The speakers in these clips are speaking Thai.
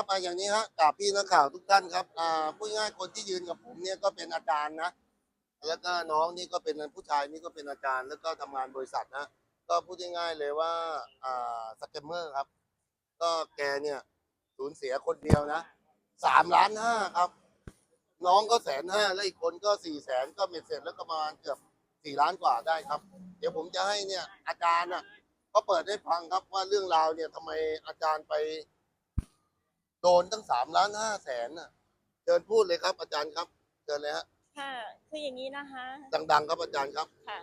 ครับอะอย่างนี้ฮะกับพี่นักข่าวทุกท่านครับอ่าพูดง่ายคนที่ยืนกับผมเนี่ยก็เป็นอาจารย์นะ แล้วก็น้องนี่ก็เป็นผู้ชายนี่ก็เป็นอาจารย์ แล้วก็ทำงานบริษัทนะ ก็พูดง่ายๆเลยว่าอ่าสแกมเมอร์ครับ ก็แกเนี่ยสูญเสียคนเดียวนะสามล้านห้าครับ น้องก็แสนห้าแล้วอีกคนก็สี่แสนก็เม็ดเสร็จแล้วก็ประมาณเกือบสี่ล้านกว่าได้ครับ เดี๋ยวผมจะให้เนี่ยอาจารย์น่ะก็เปิดให้ฟังครับว่าเรื่องราวเนี่ยทำไมอาจารย์ไป โดนตั้งสามล้านห้าแสนน่ะเชิญพูดเลยครับอาจารย์ครับเชิญเลยฮะค่ะ คืออย่างนี้นะคะ ดัง ๆ ครับอาจารย์ครับ ค่ะ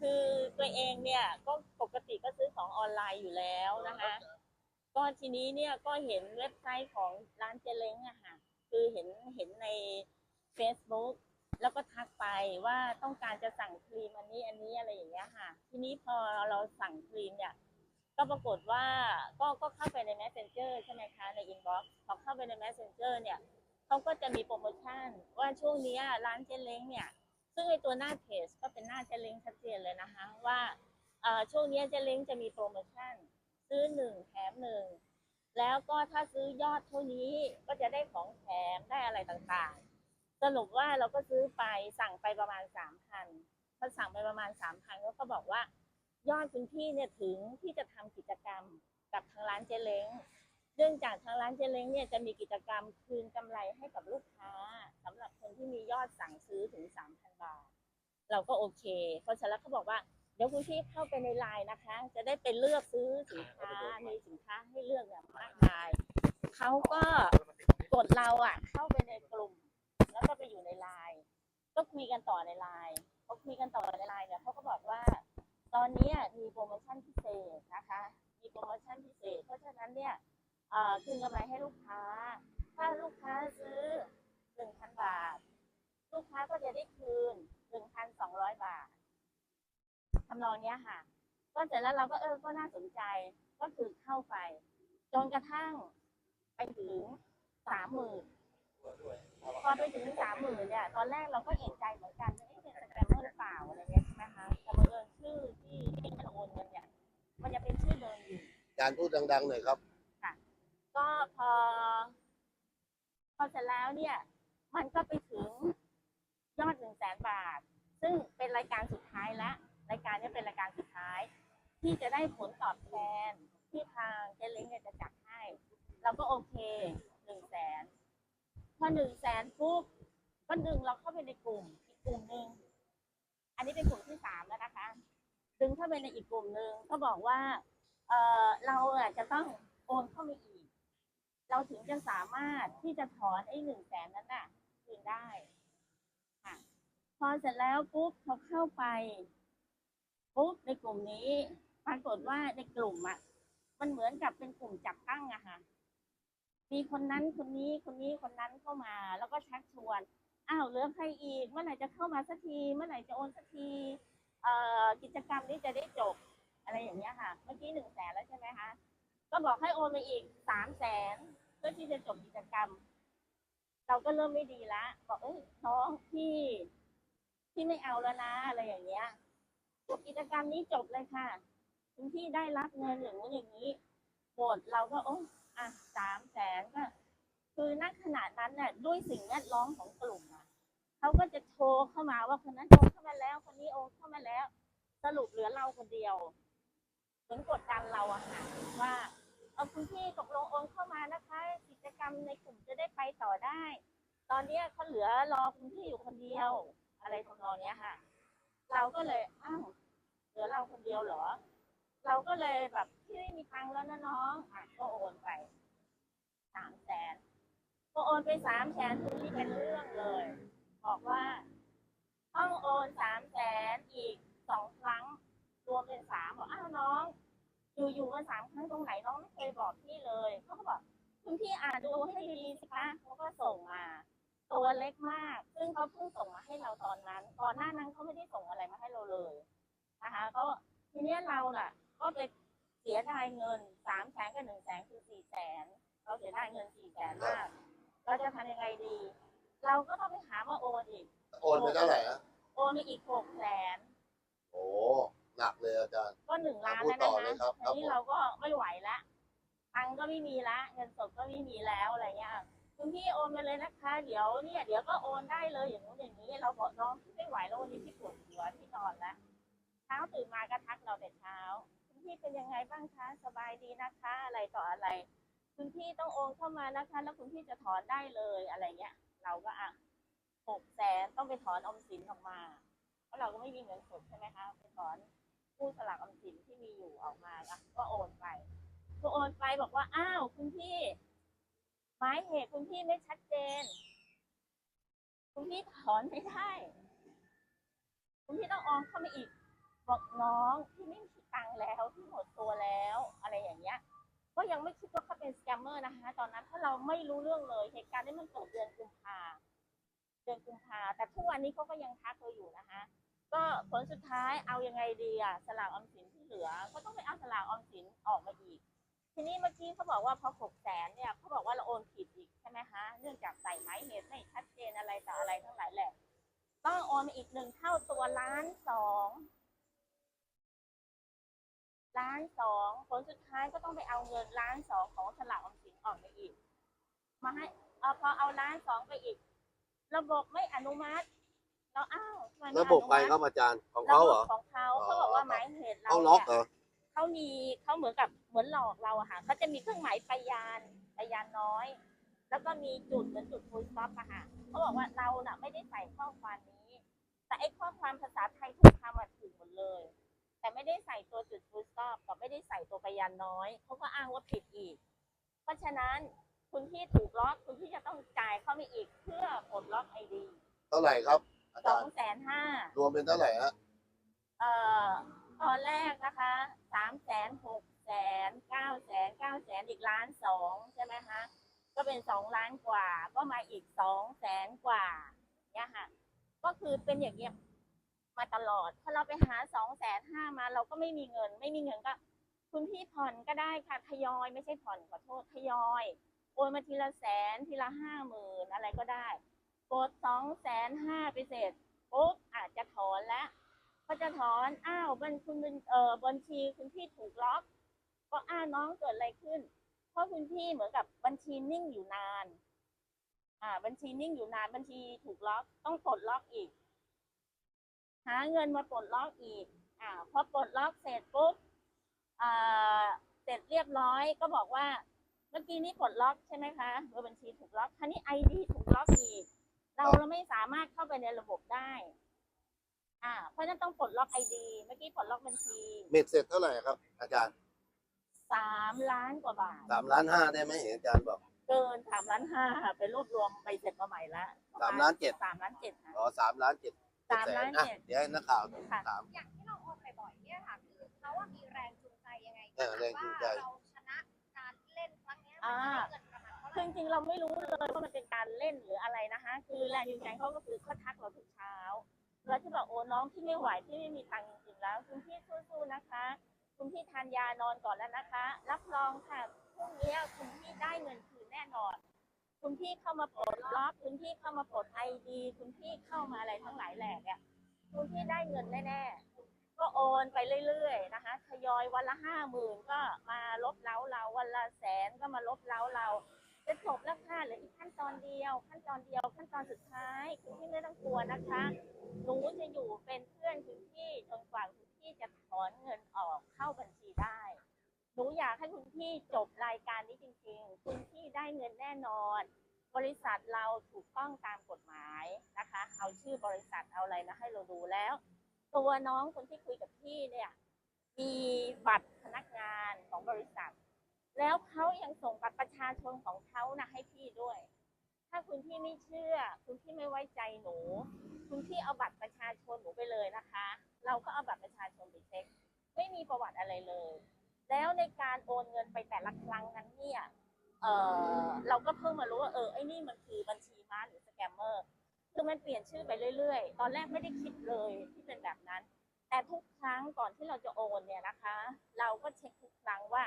คือตัวเองเนี่ยก็ปกติก็ซื้อของออนไลน์อยู่แล้วนะคะ ก็ทีนี้เนี่ยก็เห็นเว็บไซต์ของร้านเจเล้งอะค่ะ คือเห็นเห็นใน Facebook แล้วก็ทักไปว่าต้องการจะสั่งครีมอันนี้อันนี้อะไรอย่างเงี้ยค่ะ ทีนี้พอเราสั่งครีมเนี่ย ก็ปรากฏว่าก็ก็เข้าไปใน Messenger ใช่ไหมคะใน Inbox พอเข้าไปใน Messenger เนี่ยเขาก็จะมีโปรโมชั่น ว่าช่วงนี้ร้านเจเล้งเนี่ย ซึ่งในตัวหน้าเพจก็เป็นหน้าเจเล้งชัดเจนเลยนะคะ ว่าช่วงนี้เจเล้งจะมีโปรโมชั่น ซื้อหนึ่งแถมหนึ่งแล้วก็ถ้าซื้อยอดเท่านี้ก็จะได้ของแถมได้อะไรต่างๆ สรุปว่าเราก็ซื้อไปสั่งไปประมาณสามพันพอสั่งไปประมาณสามพันก็บอกว่า ยอดคุณพี่เนี่ยถึงที่จะทำกิจกรรมกับทางร้านเจเล้งเนื่องจากทางร้านเจเล้งเนี่ยจะมีกิจกรรมคืนกำไรให้กับลูกค้าสำหรับคนที่มียอดสั่งซื้อถึงสามพันบาท เราก็โอเค เพราะฉะนั้นเขาบอกว่าเดี๋ยวคุณพี่เข้าไปในไลน์นะคะ จะได้ไปเลือกซื้อสินค้ามีสินค้าให้เลือกเนี่ยมากมายเขาก็กดเราอะ เข้าไปในกลุ่ม แล้วก็ไปอยู่ในไลน์ก็คุยกันต่อในไลน์พอคุยกันต่อในไลน์เนี่ยเขาก็บอกว่า ตอนนี้มีโปรโมชั่นพิเศษนะคะ มีโปรโมชั่นพิเศษ เพราะฉะนั้นเนี่ยคืนกำไรให้ลูกค้า ถ้าลูกค้าซื้อหนึ่งพันบาท ลูกค้าก็จะได้คืนหนึ่งพันสองร้อยบาททำนองเนี้ยค่ะก็เสร็จแล้วเราก็เออก็น่าสนใจก็คือเข้าไป จนกระทั่งไปถึงสามหมื่นพอไปถึงสามหมื่นเนี่ย ตอนแรกเราก็เอกใจเหมือนกันเแกมเมอร์หรือเปล่าอะไรเงี้ยใช่ไหมคะแต่บังเอิญชื่อที่ที่จะโอนเงินเนี่ยมันจะเป็นชื่อเดิมอยู่ อาจารย์พูดดังๆหน่อยครับ ก็พอ พอเสร็จแล้วเนี่ย มันก็ไปถึงยอดหนึ่งแสนบาท ซึ่งเป็นรายการสุดท้ายละ รายการนี้เป็นรายการสุดท้าย ที่จะได้ผลตอบแทนที่ทางเจเล้งเนี่ยจะจัดให้ เราก็โอเคหนึ่งแสนพอหนึ่งแสนปุ๊บก็ดึงเราเข้าไปในกลุ่มอีกกลุ่มหนึ่ง อันนี้เป็นกลุ่มที่สามแล้วนะคะ ดึงเข้าไปในอีกกลุ่มหนึ่งก็บอกว่า เออเราอะจะต้องโอนเข้ามาอีก เราถึงจะสามารถที่จะถอนไอ้หนึ่งแสนนั้นน่ะคืนได้ค่ะพอเสร็จแล้วปุ๊บเขาเข้าไปปุ๊บในกลุ่มนี้ ปรากฏว่าในกลุ่มอะมันเหมือนกับเป็นกลุ่มจับตั้งอะค่ะมีคนนั้นคนนี้คนนี้คนนั้นเข้ามา แล้วก็ชักชวน อ้าวเหลือใครอีก เมื่อไหร่จะเข้ามาสักที เมื่อไหร่จะโอนสักทีเอกิจกรรมนี้จะได้จบอะไรอย่างเงี้ยค่ะ เมื่อกี้หนึ่งแสนแล้วใช่ไหมคะก็บอกให้โอนมาอีกสามแสนเพื่อที่จะจบกิจกรรม เราก็เริ่มไม่ดีละบอกเอ้ยน้องพี่พี่ไม่เอาแล้วนะอะไรอย่างเงี้ยกิจกรรมนี้จบเลยค่ะคุณพี่ได้รับเงินอย่างนู้นอย่างนี้หมดเราก็โอ้อะสามแสนก็ คือณขณะนั้นเนี่ยด้วยสิ่งแวดล้อมของกลุ่มอะเขาก็จะโทรเข้ามาว่าคนนั้นโอนเข้ามาแล้ว คนนี้โอนเข้ามาแล้ว สรุปเหลือเราคนเดียวเหมือนกดดันเราอะค่ะว่าเอาคุณพี่ตกลงโอนเข้ามานะคะ กิจกรรมในกลุ่มจะได้ไปต่อได้ ตอนเนี้ยเขาเหลือรอคุณพี่อยู่คนเดียว อะไรทำนองเนี้ยค่ะ เราก็เลยอ้าวเหลือเราคนเดียวเหรอ เราก็เลยแบบพี่ไม่มีตังค์แล้วนะน้องอะก็โอนไปสามแสน พอโอนไปสามแสนคุณพี่เป็นเรื่องเลย บอกว่าต้องโอนสามแสนอีกสองครั้งรวมเป็นสามบอกอ้าวน้อง อยู่ๆกันสามครั้งตรงไหนน้องไม่เคยบอกพี่เลยเขาก็บอกคุณพี่อ่านดูให้ดีๆสิคะเขาก็ส่งมา ตัวเล็กมาก ซึ่งเขาเพิ่งส่งมาให้เราตอนนั้นก่อนหน้านั้นเขาไม่ได้ส่งอะไรมาให้เราเลยนะคะ ก็ทีนี้เราน่ะ ก็ไปเสียดายเงินสามแสนกับหนึ่งแสนคือสี่แสนเราเสียดายเงินสี่แสนมาก เราจะทำยังไงดี เราก็ต้องไปหามาโอนอีก โอนไปเท่าไหร่ฮะโอนไปอีกหกแสนโอ้หนักเลยอาจารย์ ก็หนึ่งล้านพูดแล้วต่นะอเลยครัคะบครับทีนี้เราก็ไม่ไหวแล้วไปตังค์ก็ไม่มีละ เงินสดก็ไม่มีแล้วอะไรเงี้ยคุณพี่โอนมาเลยนะคะ เดี๋ยวเนี่ยเดี๋ยวก็โอนได้เลยอย่างนู้นอย่างนี้ เราบอกน้องพี่ไม่ไหวแล้ววันนี้พี่ปวดหัวพี่นอนแล้วเช้าตื่นมาก็ทักเราแต่เช้าคุณพี่เป็นยังไงบ้างคะสบายดีนะคะ อะไรต่ออะไร คุณพี่ต้องโอนเข้ามานะคะ แล้วคุณพี่จะถอนได้เลยอะไรเงี้ย เราก็อะหกแสนต้องไปถอนออมสินออกมาเพราะเราก็ไม่มีเงินสดใช่ไหมคะไปถอนกู้สลากออมสินที่มีอยู่ออกมาก็โอนไปพอโอนไปบอกว่าอ้าวคุณพี่ หมายเหตุคุณพี่ไม่ชัดเจน คุณพี่ถอนไม่ได้คุณพี่ต้องโอนเข้ามาอีก บอกน้องพี่ไม่มีตังค์แล้วพี่หมดตัวแล้ว อะไรอย่างเงี้ย ก็ยังไม่คิดว่าเขาเป็นสแกมเมอร์นะคะ ตอนนั้นเพราเราไม่รู้เรื่องเลย เหตุการณ์นี้มันเกิดเดือนกุมภาเดือนกุมภาแต่ทุกวันนี้เขาก็ยังทักเราอยู่นะคะ ก็ผลสุดท้ายเอายังไงดีอะสลากออมสินที่เหลือ ก็ต้องไปเอาสลากออมสินออกมาอีก ทีนี้เมื่อกี้เขาบอกว่าพอหกแสนเนี่ยเขาบอกว่าเราโอนผิดอีกใช่ไหมคะเนื่องจากใส่หมายเหตุไม่ชัดเจนอะไรต่ออะไรทั้งหลายแหละต้องโอนมาอีกหนึ่งเท่าตัวล้านสอง ล้านสองผลสุดท้ายก็ต้องไปเอาเงินล้านสองของสลากออมสินออกมาอีก มาให้เอาพอเอาล้านสองไปอีก ระบบไม่อนุมัติเราอ้าวทำไมไม่ระบบใครอนุครัมับติอาจารย์ของเขาเหรอะบบของเขาเขาบอกว่าหมายเหตุเราเขาล็อกนี่ยเหรอเขามีเขาเหมือนกับเหมือนหลอกเราอะค่ะเขาจะมีเครื่องหมายปยานปยานน้อย แล้วก็มีจุดเหมือนจุดฟูลสต็อปอะค่ะเขาบอกว่าเราน่ะไม่ได้ใส่ข้อความนี้ แต่ไอ้ข้อความภาษาไทยทุกคำอะถูกหมดเลย แต่ไม่ได้ใส่ตัวจุดฟูลสต็อปกับไม่ได้ใส่ตัวปยานน้อยเขาก็อ้างว่าผิดอีก เพราะฉะนั้นคุณที่ถูกล็อกคุณที่จะต้องจ่ายเข้าไปอีกเพื่อปลดล็อกไอดีเท่าไหร่ครับอาสจาอรงย์แสนห้า รวมเป็นเท่าไหร่ฮะเอ่อตอนแรกนะคะสามแสนหกแสนเก้าแสนเก้าแสนอีกล้านสองใช่ไหมคะก็เป็นสองล้านกว่า ก็มาอีกสองแสนกว่าเนี่ยค่ะ ก็คือเป็นอย่างเงี้ย มาตลอดพอเราไปหาสองแสนห้ามาเราก็ไม่มีเงิน ไม่มีเงินก็ คุณพี่ผ่อนก็ได้ค่ะทยอยไม่ใช่ผ่อนขอโทษทยอยโอนมาทีละแสนทีละห้าหมื่นอะไรก็ได้กดสองแสนห้าไปเสร็จปุ๊บอาจจะถอนแล้วพอจะถอนอ้าวบัญคุณเอ่อบัญชีคุณพี่ถูกล็อก ก็อ้าวน้องเกิดอะไรขึ้น เพราะคุณพี่เหมือนกับบัญชีนิ่งอยู่นาน อ่า บัญชีนิ่งอยู่นานบัญชีถูกล็อก ต้องปลดล็อกอีก หาเงินมาปลดล็อกอีกอ่าพอปลดล็อกเสร็จปุ๊บอ่าเสร็จเรียบร้อยก็บอกว่า เมื่อกี้นี้ปลดล็อกใช่ไหมคะเบอร์บัญชีถูกล็อกคราวนี้ไอดีถูกล็อกอีก เราเราไม่สามารถเข้าไปในระบบได้อ่าเพราะฉะนั้นต้องปลดล็อกไอดีเมื่อกี้ปลดล็อกบัญชีเม็ดเสร็จเท่าไหร่ครับ อาจารย์สามล้านกว่าบาทสามล้านห้าได้ไหมเห็นอาจารย์บอก เกินสามล้านห้าไปรวบรวมไปเสร็จมาใหม่ละสามล้านเจ็ดสามล้านเจ็ดค่ะอ๋อสามล้านเจ็ด สามล้านอะเจ็ด เดี๋ยวให้นักข่าวค่ะ ถาม อย่างที่เราโอนบ่อยๆเนี่ยค่ะคือเขาว่ามีแรงจูงใจยังไงเออแรงจูงใจ ว่าเราชนะการเล่นครั้งเนี้ยมันจะได้เงินประมาณเท่าไหคือร่จริงๆเราไม่รู้เลยว่ามันเป็นการเล่นหรืออะไรนะคะ คือแรงจูงใจเขาก็คือเขาทักเราทุกเช้าแล้วที่บอกโอ้น้องที่ไม่ไหวที่ไม่มีตังค์จริงๆแล้ว คุณพี่สู้ๆนะคะ คุณพี่ทานยานอนก่อนแล้วนะคะ รับรองค่ะพรุ่งนี้คุณพี่ได้เงินคืนแน่นอน คุณพี่เข้ามาปลดล็อกคุณพี่เข้ามาปลดไอดีคุณพี่เข้ามาอะไรทั้งหลายแหล่เนี่ยคุณพี่ได้เงินแน่ๆก็โอนไปเรื่อย ๆ นะคะทยอยวันละห้าหมื่นก็มาลบเล้าเราวันละแสนก็มาลบเล้าเราจะจบแล้วค่ะเหลืออีกขั้นตอนเดียว ขั้นตอนเดียวขั้นตอนสุดท้าย คุณพี่ไม่ต้องกลัวนะคะหนูจะอยู่เป็นเพื่อนคุณพี่จนกว่าคุณพี่จะถอนเงินออกเข้าบัญชีได้ นูอยากให้คุณพี่จบรายการนี้จริงๆ คุณพี่ได้เงินแน่นอน บริษัทเราถูกต้องตามกฎหมายนะคะ เอาชื่อบริษัทเอาอะไรนะให้เราดูแล้ว ตัวน้องคนที่คุยกับพี่เนี่ยมีบัตรพนักงานของบริษัท แล้วเขายังส่งบัตรประชาชนของเขานะให้พี่ด้วย ถ้าคุณพี่ไม่เชื่อ คุณพี่ไม่ไว้ใจหนู คุณพี่เอาบัตรประชาชนหนูไปเลยนะคะ เราก็เอาบัตรประชาชนไปเช็ค ไม่มีประวัติอะไรเลย แล้วในการโอนเงินไปแต่ละครั้งนั้นเนี่ยเออเราก็เพิ่งมารู้ว่าเออไอ้นี่มันคือบัญชีม้าหรือสแกมเมอร์คือมันเปลี่ยนชื่อไปเรื่อยๆ ตอนแรกไม่ได้คิดเลยที่เป็นแบบนั้น แต่ทุกครั้งก่อนที่เราจะโอนเนี่ยนะคะ เราก็เช็คทุกครั้งว่า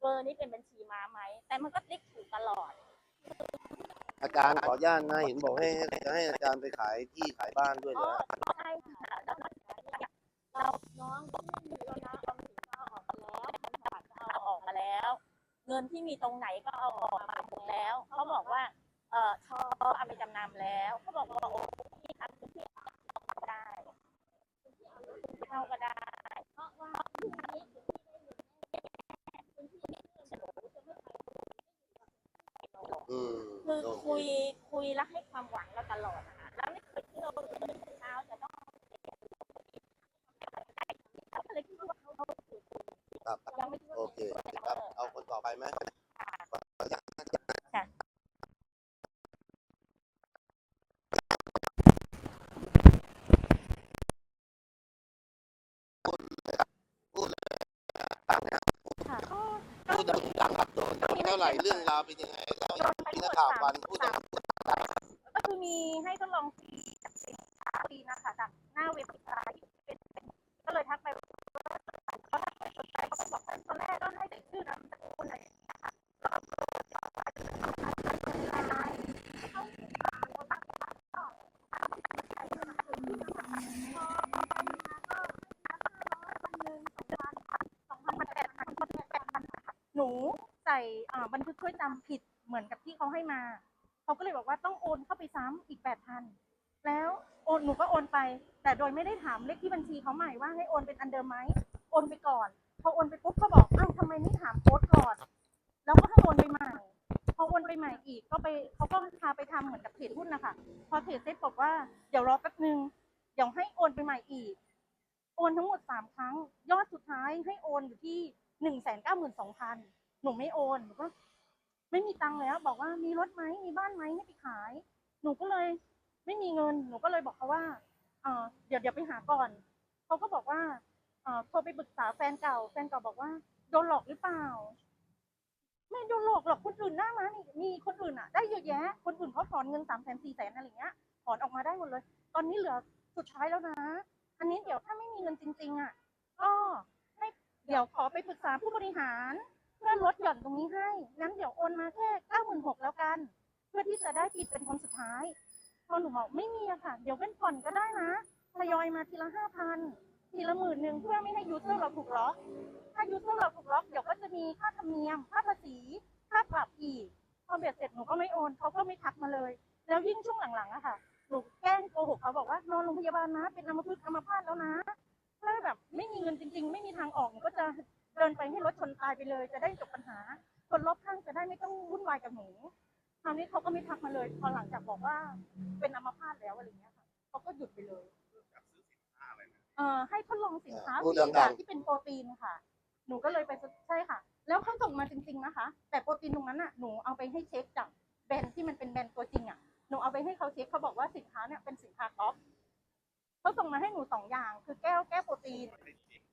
เบอร์นี้เป็นบัญชีม้าไหม แต่มันก็ติ๊กถูกตลอด อาจารย์ขออนุญาตนะเห็นบอกให้จะให้อาจารย์ไปขายที่ขายบ้านด้วยอ๋เหรออใช่ค่ะแล้วนอกจากนี้เนี่ยเราน้องที่มีแล้วนะเอาถึงก็เอาออกมาแล้วพันธบัตรก็เอาออกมา แล้วเงิงินที่มีตรงไหนก็เอาออกมาหมดแล้วเขาบอกว่า เออเขาเอาไปจำนำแล้วเขาบอกว่าโอ้ที่ทำพื้นที่เอาก็ได้เอาก็ได้เพราะว่าพื้นที่พื้นที่ฉนดจะไม่ไปอืมคือโอเคคุยคุยแล้วให้ความหวังเราตลอดนะคะแล้วไม่เคยที่เราตื่นเช้าจะต้องเขาก็เลยคิดว่าเขาเขา ครับ ยังไม่คิดว่าโอเคครับ เอาคนต่อไปไหมค่ะ ค่ะก็พูดดังๆครับโดนเท่าไหร่เรื่องราวเป็นยังไงแล้วโดนไปพี่ทั้นังกหมดข่าวสาฟัมนพูดสามดังก็คือมีให้ทดลองฟรีกับสินค้าฟรีนะคะจากหน้าเว็บไซต์เป็นก็เลยทักไปว่าเขาทักไปสนใจเขาก็บอกว่าตอนแรกก็ให้แต่ชื่อนามสกุลอะไรอย่างเงี้ยค่ะแล้วก็เขาตั้งห นูใส่บันทึกช่วยจำผิดเหมือนกับที่เขาให้มา เขาก็เลยบอกว่าต้องโอนเข้าไปซ้ำอีกแปดพันแล้วโอนหนูก็โอนไป แต่โดยไม่ได้ถามเลขที่บัญชีเขาใหม่ว่าให้โอนเป็นอันเดิมไหมโอนไปก่อน พอโอนไปปุ๊บเขาบอกอ้าวทำไมไม่ถามโค้ดก่อน แล้วก็ให้โอนไปใหม่พอโอนไปใหม่อีกก็ไปเขาก็พาไปทำเหมือนกับเทรดหุ้นนะคะพอเทรดเสร็จบอกว่าเดี๋ยวรอแป๊บนึงเดี๋ยวให้โอนไปใหม่อีก โอนทั้งหมดสามครั้ง ยอดสุดท้ายให้โอนอยู่ที่ หนึ่งแสนเก้าหมื่นสองพันหนูไม่โอนหนูก็ไม่มีตังค์แล้ว บอกว่ามีรถไหมมีบ้านไหมให้ไปขาย หนูก็เลยไม่มีเงิน หนูก็เลยบอกเขาว่าเออเดี๋ยวเดี๋ยวไปหาก่อนเขาก็บอกว่าเออโทรไปปรึกษาแฟนเก่า แฟนเก่าบอกว่าโดนหลอกหรือเปล่า ไม่โดนหลอกหรอกคนอื่นหน้ามานี่มีคนอื่นอะ ได้เยอะแยะ คนอื่นเขาถอนเงินสามแสนสี่แสนอะไรเงี้ยถอนออกมาได้หมดเลย ตอนนี้เหลือสุดท้ายแล้วนะ อันนี้เดี๋ยวถ้าไม่มีเงินจริง ๆ อะ ก็ เดี๋ยวขอไปปรึกษาผู้บริหาร เพื่อลดหย่อนตรงนี้ให้ งั้นเดี๋ยวโอนมาแค่เก้าหมื่นหกแล้วกัน เพื่อที่จะได้ปิดเป็นคนสุดท้าย พอหนูบอกไม่มีอะค่ะ เดี๋ยวเป็นผ่อนก็ได้นะทยอยมาทีละห้าพันทีละหมื่นหนึ่งเพื่อไม่ให้ยูเซอร์เราถูกล็อก ถ้ายูเซอร์เราถูกล็อกเดี๋ยวก็จะมีค่าธรรมเนียม ค่าภาษี ค่าปรับอีก พอเบียดเสร็จหนูก็ไม่โอนเขาก็ไม่ทักมาเลย แล้วยิ่งช่วงหลังๆอะค่ะ หนูแกล้งโกหกเขาบอกว่านอนโรงพยาบาลนะ เป็นอัมพฤกษ์อัมพาตแล้วนะ ถ้าแบบไม่มีเงินจริง ๆ ไม่มีทางออกหนูก็จะเดินไปให้รถชนตายไปเลย จะได้จบปัญหา คนรอบข้างจะได้ไม่ต้องวุ่นวายกับหนูคราวนี้เขาก็ไม่ทักมาเลยพอหลังจากบอกว่าเป็นอัมพาตแล้วอะไรอย่างเงี้ยค่ะเขาก็หยุดไปเลยเอ่อให้ทดลองสินค้าพูดสี่ดัอย่างงที่เป็นโปรตีนค่ะ หนูก็เลยไปซื้อใช่ค่ะ แล้วเขาส่งมาจริง ๆนะคะ แต่โปรตีนตรงนั้นอะหนูเอาไปให้เช็คจากแบรนด์ที่มันเป็นแบรนด์ตัวจริงอะหนูเอาไปให้เขาเช็คเขาบอกว่าสินค้าเนี่ยเป็นสินค้าก๊อป เขาส่งมาให้หนูสองอย่าง คือแก้วแก้วโปรตีน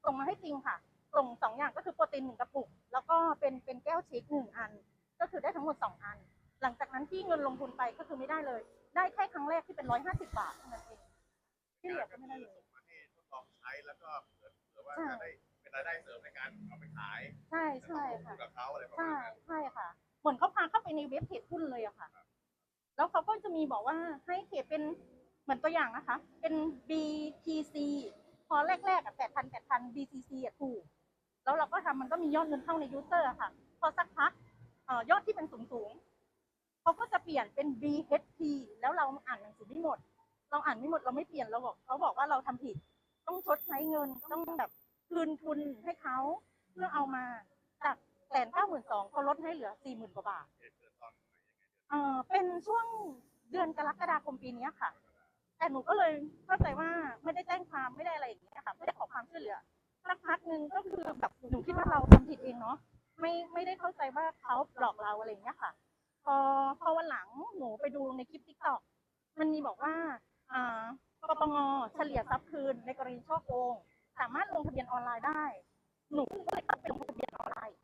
ส่งมาให้จริงค่ะ ส่งสองอย่างก็คือโปรตีนหนึ่งกระปุก แล้วก็เป็นเป็นแก้วเช็คหนึ่งอัน ก็คือได้ทั้งหมดสองอัน หลังจากนั้นที่เงินลงทุนไปก็คือไม่ได้เลย ได้แค่ครั้งแรกที่เป็นร้อยห้าสิบบาทเท่านั้นเองที่เหลือก็ไม่ได้เลยมาให้ทดลองใช้แล้วก็เผื่อเผื่อว่าใช่จะได้เป็นรายได้เสริมในการเอาไปขาย ใช่ใช่ค่ะกับเขาอะไรประมาใช่ณนั้นใช่ค่ะ เหมือนเขาพาเข้าไปในเว็บเพจหุ้นเลยอะค่ะ แล้วเขาก็จะมีบอกว่าให้เทรดเป็นเห มือนตัวอย่างนะคะ เป็น BTC พอแรกๆอะแปดพันแปดพัน BTC อะถูก แล้วเราก็ทำมันก็มียอดเงินเข้าในยูเซอร์อะค่ะ พอสักพักเอ่อยอดที่เป็นสูงสูงๆเขาก็จะเปลี่ยนเป็น BHP แล้วเราอ่านหนังสือไม่หมด เราอ่านไม่หมดเราไม่เปลี่ยนเราบอกเขาบอกว่าเราทำผิด ต้องชดใช้เงินต้องแบบคืนทุนให้เขาเพื่อเอามาจากแสนเก้าหมื่นสองเขาลดให้เหลือสี่หมื่นกว่าบาทเหตุเกิดตอนเออเป็นช่วงเดือนกรกฎาคมปีนี้ค่ะ แต่หนูก็เลยเข้าใจว่าไม่ได้แจ้งความไม่ได้อะไรอย่างเงี้ยค่ะไม่ได้ขอความช่วยเหลือสักพักหนึ่งก็คือแบบหนูคิดว่าเราทำผิดเองเนาะไม่ไม่ได้เข้าใจว่าเขาหลอกเราอะไรอย่างเงี้ยค่ะ พอพอวันหลังหนูไปดูในคลิปทิกตอกมันมีบอกว่าอ่าปปงเฉลี่ยทรัพย์คืนในกรณีช่อโกง สามารถลงทะเบียนออนไลน์ได้ หนูก็เลยไปลงทะเบียนออนไลน์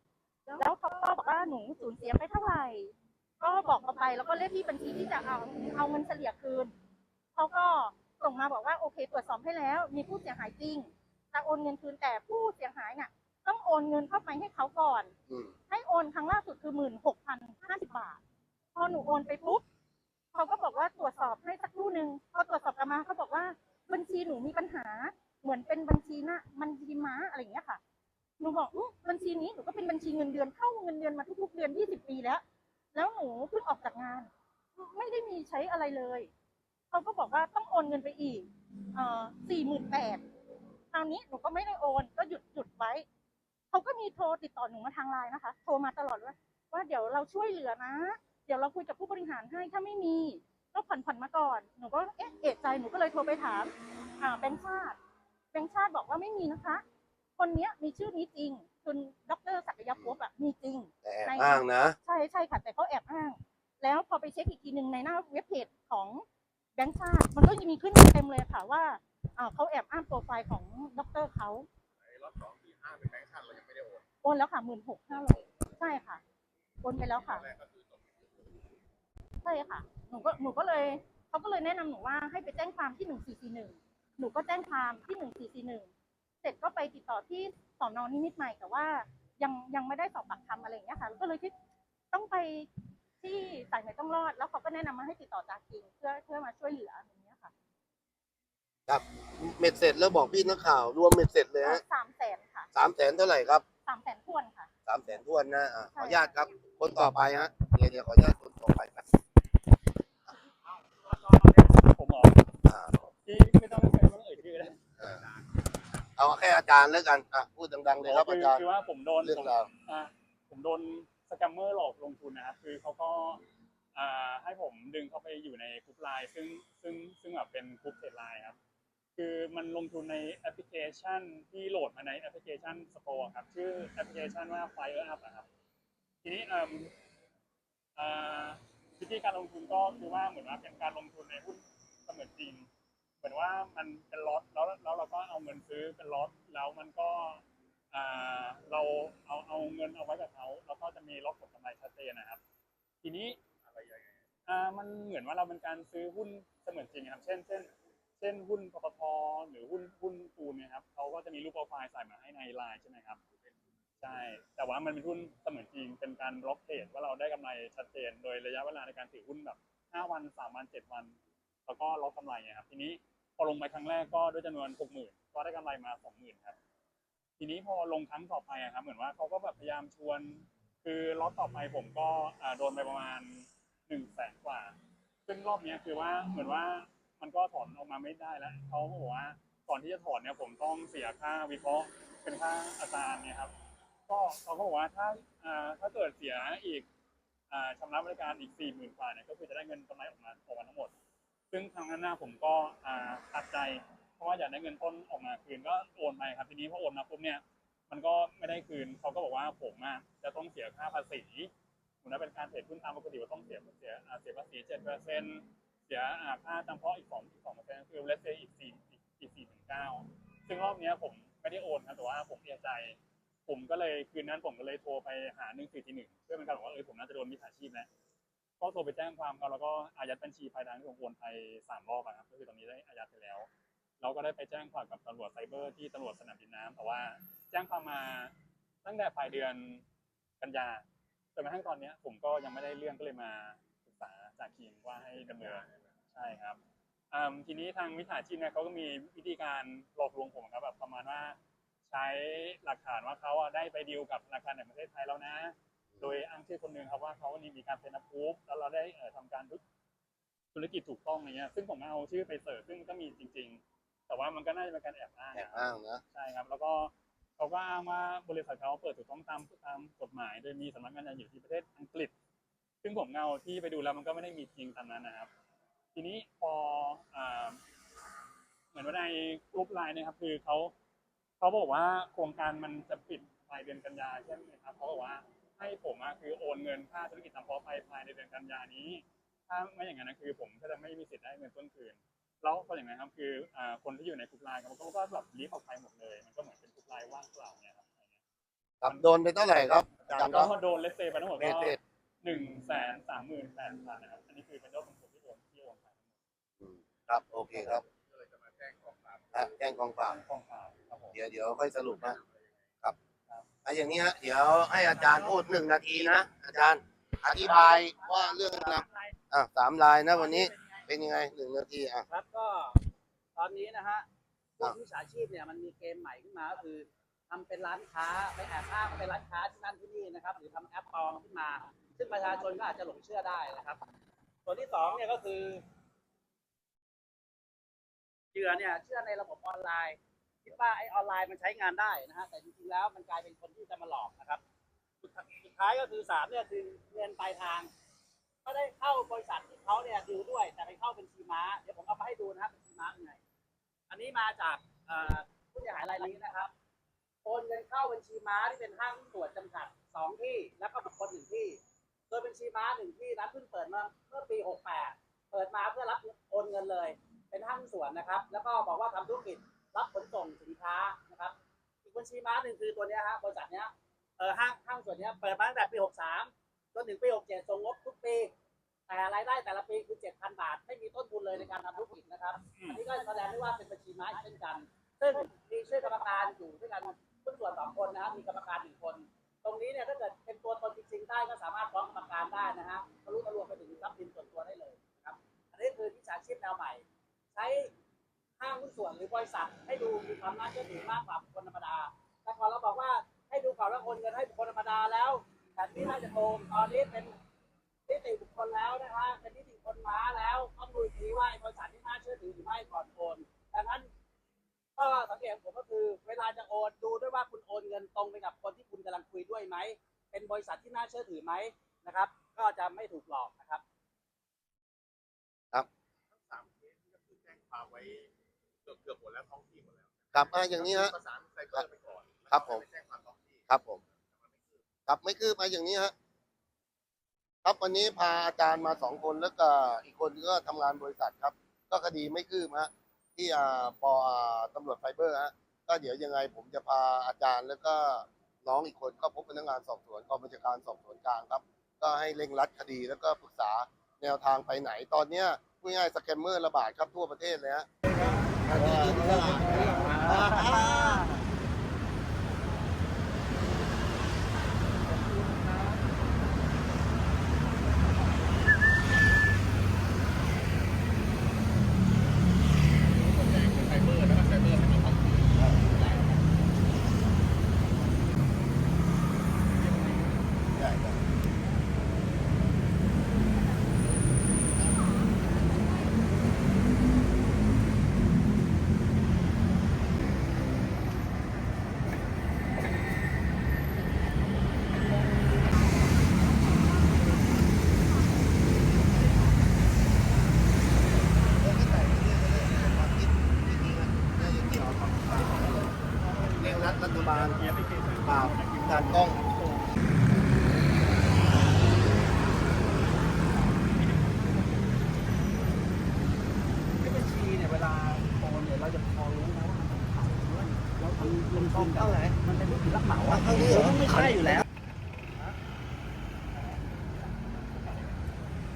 แล้วเขาก็บอกว่าหนูสูญเสียไปเท่าไหร่ ก็บอกเขาไปแล้วก็เลขที่บัญชีที่จะเอาเอาเงินเฉลี่ยคืน เขาก็ส่งมาบอกว่าโอเคตรวจสอบให้แล้ว มีผู้เสียหายจริงจะโอนเงินคืนแต่ผู้เสียหายเนี่ยต้องโอนเงินเข้าไปให้เขาก่อนอืมให้โอนครั้งล่าสุดคือหมื่นหกพันห้าสิบบาท พอหนูโอนไปปุ๊บเขาก็บอกว่าตรวจสอบให้สักครู่หนึ่งพอตรวจสอบกลับมาเขาบอกว่าบัญชีหนูมีปัญหา เหมือนเป็นบัญชีหนะบัญชีม้าอะไรอย่างเงี้ยค่ะ หนูบอกอุ๊ยบัญชีนี้หนูก็เป็นบัญชีเงินเดือนเข้าเงินเดือนมาทุกๆเดือนยี่สิบปีแล้ว แล้วหนูเพิ่งออกจากงาน ไม่ได้มีใช้อะไรเลย เขาก็บอกว่าต้องโอนเงินไปอีกเอ่อสี่หมื่นแปดคราวนี้หนูก็ไม่ได้โอน ก็หยุดหยุดไว้ เขาก็มีโทรติดต่อหนูมาทางไลน์นะคะ โทรมาตลอดว่าว่าเดี๋ยวเราช่วยเหลือนะ เดี๋ยวเราคุยกับผู้บริหารให้ถ้าไม่มีก็ผ่อนผ่อนมาก่อน หนูก็เอ๊ะเอะใจหนูก็เลยโทรไปถาม อ่าแบงค์ชาติแบงค์ชาติบอกว่าไม่มีนะคะ คนเนี้ยมีชื่อนี้จริงคุณดรศักยภพอะมีจริงแต่แอบอ้างนะ ใช่ใช่ค่ะแต่เขาแอบอ้าง แล้วพอไปเช็คอีกทีหนึ่งในหน้าเว็บเพจของ แบงค์ชาติ มันก็ยังมีขึ้นเต็มเลยค่ะว่าอ่าเขาแอบอ้างโปรไฟล์ของดรเขาไอ้รอบสองสี่ห้าเป็นแบงค์ชาติเรายังไม่ได้โอนโอนแล้วค่ะหมื่นหกห้าร้อยใช่ค่ะโอนไปแล้วค่ะแรกก็คือตกใช่ค่ะหนูก็หนูก็เลยเขาก็เลยแนะนำหนูว่าให้ไปแจ้งความที่หนึ่งสี่สี่หนึ่งหนูก็แจ้งความที่หนึ่งสี่สี่หนึ่งเสร็จก็ไปติดต่อที่สอนอนิมิตรใหม่แต่ว่ายังยังไม่ได้สอบปากคำอะไรอย่างเงี้ยค่ะก็เลยคิดต้องไป ที่สายไหมต้องรอด แล้วเขาก็แนะนำมาให้ติดต่อจากกิงเพื่อเพื่อมาช่วยเหลืออย่างเงี้ยค่ะเม็ดเสร็จแล้วบอกพี่นักข่าว รวมเม็ดเสร็จเลยฮะสามแสนค่ะสามแสนเท่าไหร่ครับสามแสนทวนค่ะ สามแสนทวนนะอะขใช่ออนุญาตครับ คนต่อไปฮะเดี๋ยวเดี๋ยวขออนุญาตคนต่อไปครับผมบอกอ่าที่ไม่ต้องไม่ต้องเอ่ยชื่อก็ได้อ่าเอาแค่อาจารย์แล้วกันอะพูดดังๆเลยครับคืออาจารย์คือว่าผมโดนเรื่องผมราว อ่าผมโดนส แกมเมอร์หลอกลงทุนนะครับคือเขาก็อ่าให้ผมดึงเข้าไปอยู่ในกลุ่มไลน์ซึ่งซึ่งซึ่งแบบเป็นกลุ่มเทรดไลน์ครับ คือมันลงทุนในแอปพลิเคชันที่โหลดมาในแอปพลิเคชันสโตร์ครับ ชื่อแอปพลิเคชันว่า Fire Up อะครับ ทีนี้อ่มอ่าวิธีการลงทุนก็คือว่าเหมือนว่าเป็นการลงทุนในหุ้นเสมือนจริง เหมือนว่ามันเป็นล็อตแล้วแล้วเราก็เอาเงินซื้อเป็นล็อตแล้วมันก็ เราเอาเอาเงินเอาไว้กับเขาแล้วก็จะมีล็อตผลกำไรชัดเจนนะครับ ทีนี้อะไรอย่างเงี้ยอ่ามันเหมือนว่าเราเป็นการซื้อหุ้นเสมือนจริงครับ เช่นเช่นเช่นหุ้นปตทหรือหุ้นหุ้นปูนเนี่ยครับเขาก็จะมีรูปโปรไฟล์ใส่มาให้ในไลน์ใช่ไหมครับใช่แต่ว่ามันเป็นหุ้นเสมือนจริงเป็นการล็อกเทรดว่าเราได้กำไรชัดเจน โดยระยะเวลาในการถือหุ้นแบบห้าวันสามวันเจ็ดวัน แล้วก็ล็อกกำไรไงครับทีนี้พอลงไปครั้งแรกก็ด้วยจำนวนหกหมื่นก็ได้กำไรมาสองหมื่นครับ ทีนี้พอลงครั้งต่อไปอะครับเหมือนว่าเขาก็แบบพยายามชวน คือล็อตต่อไปผมก็อ่าโดนไปประมาณหนึ่งแสนกว่า ซึ่งรอบเนี้ยคือว่าเหมือนว่ามันก็ถอนออกมาไม่ได้แล้วเขาบอกว่าก่อนที่จะถอนเนี่ยผมต้องเสียค่าวิเคราะห์เป็นค่าอาจารย์เนี่ยครับ ก็เขาก็บอกว่าถ้าอ่าถ้าเกิดเสียอีกอ่าชำระบริการอีกสี่หมื่นกว่าเนี่ยก็คือจะได้เงินกำไรออกมาออกมาทั้งหมด ซึ่งทางนั้นหน้าผมก็อ่าตัดใจ เพราะว่าอยากได้เงินต้นออกมาคืนก็โอนไปครับ ทีนี้พอโอนมาปุ๊บเนี่ย มันก็ไม่ได้คืนเขาก็บอกว่าผมอะจะต้องเสียค่าภาษีเหมือนว่าเป็นการเทรดหุ้นตามปกติว่าต้องเสียเสียเสียภาษีเจ็ดเปอร์เซ็นต์เสียอ่าค่าจำเพาะอีกสองอีกสองเปอร์เซ็นต์คือเลสเซอีกสี่อีกสี่ถึงเก้าซึ่งรอบเนี้ยผมไม่ได้โอนครับแต่ว่าผมเสียใจ ผมก็เลยคืนนั้นผมก็เลยโทรไปหาหนึ่งสี่ทีหนึ่งเพื่อเป็นการบอกว่าเออผมน่าจะโดนมิจฉาชีพแล้วก็โทรไปแจ้งความเขาแล้วก็อายัดบัญชีภายหลังที่ผมโอนไปสามรอบอะครับก็คือตอนนี้ได้อายัดไปแล้ว เราก็ได้ไปแจ้งความกับตำรวจไซเบอร์ที่ตำรวจสนามบินน้ำแต่ว่าแจ้งความมาตั้งแต่ปลายเดือนกันยาจนกระทั่งตอนเนี้ยผมก็ยังไม่ได้เรื่องก็เลยมาปรึกษาจากทีมว่าให้ดำเนินใช่ครับอืมทีนี้ทางมิจฉาชีพเนี่ยเขาก็มีวิธีการหลอกลวงผมครับแบบประมาณว่า ใช้หลักฐานว่าเขาอะได้ไปดีลกับธนาคารแห่งประเทศไทยแล้วนะ โดยอ้างชื่อคนหนึ่งครับว่าเขานี่มีการเซ็นพูฟแล้วเราได้เอ่อทำการธุรกิจถูกต้องอะไรเงี้ยซึ่งผมเอาชื่อไปเสิร์ชซึ่งก็มีจริง ๆ แต่ว่ามันก็น่าจะเป็นการแอบอ้างแอบอะอ้างนะใช่ครับ แล้วก็เขาก็อ้างว่าบริษัทเขาเปิดถูกต้องตามตามกฎหมาย โดยมีสำนักงานใหญ่อยู่ที่ประเทศอังกฤษ ซึ่งผมเงาที่ไปดูแล้วมันก็ไม่ได้มีจริงตามนั้นนะครับ ทีนี้พออ่าเหมือนว่าในกลุ่มไลน์เนะครับ คือเขาเขาบอกว่าโครงการมันจะปิดปลายเดือนกันยาใช่ไหมครับเขาบอกว่าให้ผมอะคือโอนเงินค่าธุรกิจทำเพาะไปภายในเดือนกันยานี้ ถ้าไม่อย่างนั้นนะคือผมก็จะไม่มีสิทธิ์ได้เงินต้นคืน แล้วก็อย่างนั้นครับคืออ่าคนที่อยู่ในกลุ่มไลน์เขาก็แบบลีฟออกไปหมดเลย มันก็เหมือนเป็นกลุ่มไลน์ว่างเปล่าเนี่ยครับครับโดนไปเท่าไหร่ครับอาจารย์คก็รับมาโดนเลสเซไปทั้งหมดเม็ดก็เสร็จหนึ่งแสนสามหมื่นแปดพันนะครับอันนี้คือเป็นยอดลงทุนที่โอนที่โอนไปอืมครับโอเคครับก็เลยจะมาแจ้งกองปราบอะแจ้งกองปราบกองข่าวครับผมเดี๋ยวเดี๋ยวค่อยสรุปนะครับอะอย่างนี้ฮะเดี๋ยวให้อาจารย์พูดหนึ่งนาทีนะอาจารย์อธิบายว่าเรื่องนะอะสามลายนะวันนี้ เป็นยังไงหนึ่งนาทีอะ ครับก็ตอนนี้นะฮะพวกอะมิจฉาชีพเนี่ยมันมีเกมใหม่ขึ้นมาก็คือทำเป็นร้านค้าไปแอบอ้างเป็นร้านค้าที่นั่นที่นี่นะครับ หรือทำแอปปลอมขึ้นมา ซึ่งประชาชนก็อาจจะหลงเชื่อได้นะครับ ส่วนที่สองเนี่ยก็คือเหยื่อเนี่ยเชื่อในระบบออนไลน์ คิดว่าไอ้ออนไลน์มันใช้งานได้นะฮะแต่จริงๆแล้วมันกลายเป็นคนที่จะมาหลอกนะครับ สุดท้ายสุดท้ายก็คือสามเนี่ยคือเงินปลายทาง ก็ได้เข้าบริษัทที่เขาเนี่ยดูด้วย แต่ไปเข้าเป็นชีม้า เดี๋ยวผมเอามาให้ดูนะครับเป็นชีม้าเป็นไง อันนี้มาจากเอ่อผู้เสียหายรายนี้นะครับโอนเงินเข้าบัญชีม้าที่เป็นห้างหุ้นส่วนจำกัดสองที่ แล้วก็บุคคลหนึ่งที่ โดยบัญชีม้าหนึ่งที่นั้นเพิ่งเปิดมาเมื่อปี68เปิดมาเพื่อรับโอนเงินเลย เป็นห้างหุ้นส่วนนะครับ แล้วก็บอกว่าทำธุรกิจรับขนส่งสินค้านะครับ อีกบัญชีม้าหนึ่งคือตัวเนี้ยฮะบริษัทเนี้ยเออห้างห้างส่วนเนี้ยเปิดมาตั้งแต่ปี 63 จนถึงปี67ส่งงบทุกปี แต่รายได้แต่ละปีคือ 7,000 บาท ไม่มีต้นทุนเลยในการทำธุรกิจนะครับ อันนี้ก็แสดงได้ว่าเป็นบัญชีม้าอีกเช่นกัน ซึ่งมีชื่อกรรมการอยู่ด้วยกันหุ้นส่วนสองคนนะครับ มีกรรมการหนึ่งคน ตรงนี้เนี่ยถ้าเกิดเป็นตัวตนจริงๆได้ก็สามารถฟ้องกรรมการได้นะฮะทะลุทะลวงไปถึงทรัพย์สินส่วนตัวได้เลยนะครับ อันนี้คือวิชาชีพแนวใหม่ ใช้ห้างหุ้นส่วนหรือบริษัทให้ดูมีความน่าเชื่อถือมากกว่าบุคคลธรรมดา แต่ก่อนเราบอกว่าให้ดูก่อนว่าโอนเงินให้บุคคลธรรมดาแล้ว แต่ที่น่าจะโกงตอนนี้เป็นนิติบุคคลแล้วนะฮะเป็นนิติบุคคลม้าแล้วต้องดูอีกทีว่าไอ้บริษัทที่น่าเชื่อถือหรือไม่ก่อนโอนดังนั้นก็สังเกตของผมก็คือ เวลาจะโอนดูด้วยว่าคุณโอนเงินตรงไปกับคนที่คุณกำลังคุยด้วยไหมเป็นบริษัทที่น่าเชื่อถือไหมนะครับ ก็จะไม่ถูกหลอกนะครับทั้งสามเคสนี่ก็คือแจ้งความไว้เกือบเกือบหมดแล้วท้องที่หมดแล้วครับอ่าอย่างนี้ฮะ ประสานไซเบอร์ไปก่อนครับผมแล้วก็ไปแจ้งความท้องที่ ครับผม ครับไม่คืบมาอย่างนี้ฮะครับวันนี้พาอาจารย์มาสองคนแล้วก็อีกคนก็ทำงานบริษัทครับ ก็คดีไม่คืบฮะที่อ่าปอ่าตำรวจไฟเบอร์ฮะก็เดี๋ยวยังไงผมจะพาอาจารย์แล้วก็น้องอีกคนก็พบพนักงานสอบสวนกองบัญชาการสอบสวนกลางครับ ก็ให้เร่งรัดคดีแล้วก็ปรึกษาแนวทางไปไหนตอนเนี้ยพูดง่ายๆสแกมเมอร์ระบาดครับทั่วประเทศเลยฮะ แจ้งคือไซเบอร์แล้วก็ไซเบอร์ให้มาท้องที่ ได้ครับ เร่งรัดรัฐบาลปราบการกล้อง ที่บัญชีเนี่ยเวลาโอนเนี่ยเราจะพอรู้นะว่ามันเป็นขายด้วยแล้วมันลงทุน เท่าไหร่ มันเป็นธุรกิจรับเหมาอะ เท่านี้เหรอ ไม่ใช่อยู่แล้ว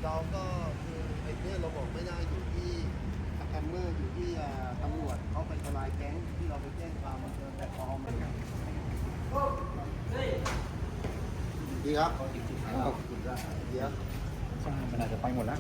เราก็คือไอ้เนี่ยเราบอกไม่ได้อยู่ที่สแกมเมอร์อยู่ที่อ่าตำรวจเขาไปทลายแก๊งที่เราไปแจ้งความมันเจอแต่ปลอมมัน ดีครับขอบคุณครับเดี๋ยวมันอาจจะไปหมดแล้ว